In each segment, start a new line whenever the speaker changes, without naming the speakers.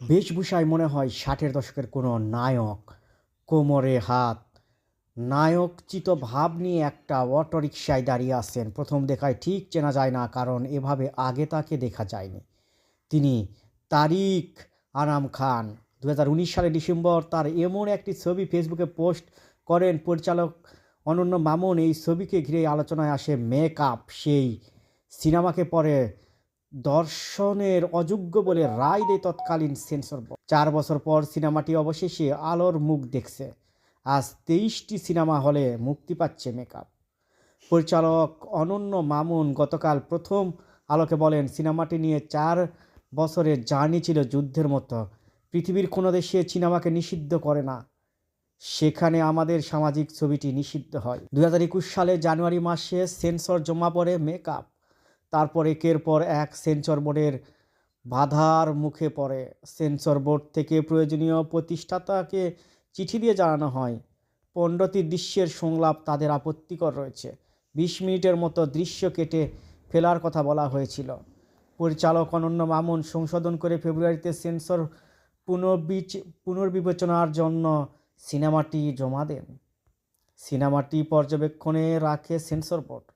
বেশভূষায় মনে হয় ষাটের দশকের কোনো নায়ক, কোমরে হাত। নায়কচিত ভাব নিয়ে একটা অটোরিকশায় দাঁড়িয়ে আছেন। প্রথম দেখায় ঠিক চেনা যায় না, কারণ এভাবে আগে তাকে দেখা যায়নি। তিনি তারিক আনাম খান। দুহাজার উনিশ সালে ডিসেম্বর তার এমন একটি ছবি ফেসবুকে পোস্ট করেন, পরিচালক অনন্য মামুন এই ছবিকে ঘিরে আলোচনায় আসে মেকআপ। সেই সিনেমাকে পরে দর্শনের অযোগ্য বলে রায় দেয় তৎকালীন সেন্সর বোর্ড। চার বছর পর সিনেমাটি অবশেষে আলোর মুখ দেখছে। আজ তেইশটি সিনেমা হলে মুক্তি পাচ্ছে মেকআপ। পরিচালক অনন্য মামুন গতকাল প্রথম আলোকে বলেন, সিনেমাটি নিয়ে চার বছরের জার্নি ছিল যুদ্ধের মতো। পৃথিবীর কোনো দেশে সিনেমাকে নিষিদ্ধ করে না। সেখানে আমাদের সামাজিক ছবিটি নিষিদ্ধ হয়। দু সালে জানুয়ারি মাসে সেন্সর জমা পড়ে মেকআপ। তারপর একের পর এক সেন্সর বোর্ডের বাধার মুখে পড়ে। সেন্সর বোর্ড থেকে প্রয়োজনীয় প্রতিষ্ঠাতাকে চিঠি দিয়ে জানানো হয়। পণ্ডতি দৃশ্যের সংলাপ তাদের আপত্তিকর রয়েছে। বিশ মিনিটের মতো দৃশ্য কেটে ফেলার কথা বলা হয়েছিল। পরিচালক অনন্য মামুন সংশোধন করে ফেব্রুয়ারিতে সেন্সর পুনর্বিচ পুনর্বিবেচনার জন্য সিনেমাটি জমা দেন। সিনেমাটি পর্যবেক্ষণে রাখে সেন্সর বোর্ড।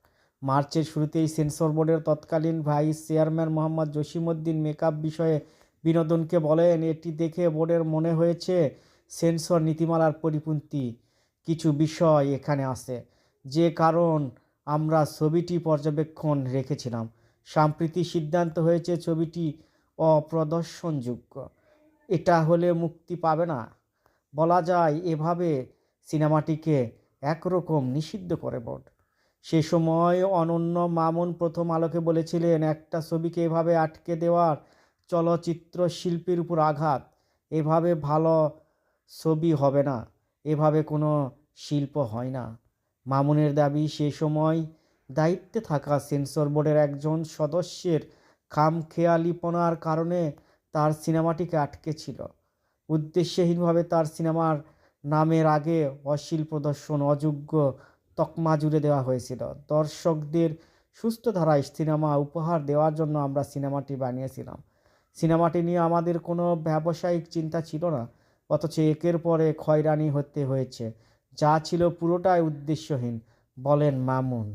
মার্চের শুরুতেই সেন্সর বোর্ডের তৎকালীন vice chairman Mohammad Jasimuddin makeup বিষয়ে বিনোদনকে বলেন, এটি দেখে বোর্ডের মনে হয়েছে সেন্সর, নীতিমালার পরিপন্থী কিছু বিষয় এখানে আছে। যে কারণ আমরা ছবিটি পর্যবেক্ষণ রেখেছিলাম। সাম্প্রতি সিদ্ধান্ত হয়েছে ছবিটি অপ্রদর্শনযোগ্য। এটা হলে মুক্তি পাবে না। বলা যায়, এভাবে সিনেমাটিকে একরকম নিষিদ্ধ করে বোর্ড। সে সময় অনন্য মামুন প্রথম আলোকে বলেছিলেন, একটা ছবিকে এভাবে আটকে দেওয়ার চলচ্চিত্র শিল্পীর উপর আঘাত। এভাবে ভালো ছবি হবে না। এভাবে কোনো শিল্প হয় না। মামুনের দাবি, সে সময় দায়িত্বে থাকা সেন্সর বোর্ডের একজন সদস্যের খামখেয়ালিপনার কারণে তার সিনেমাটিকে আটকে ছিল। উদ্দেশ্যহীনভাবে তার সিনেমার নামের আগে অশ্লীল প্রদর্শন, অযোগ্য তকমা জুড়ে দেওয়া হয়েছিল। দর্শকদের সুস্থ ধারায় সিনেমা উপহার দেওয়ার জন্য আমরা সিনেমাটি বানিয়েছিলাম। সিনেমাটি নিয়ে আমাদের কোনো ব্যবসায়িক চিন্তা ছিল না, অথচ একের পরে ক্ষয়রানি হতে হয়েছে। যা ছিল পুরোটাই উদ্দেশ্যহীন, বলেন মামুন।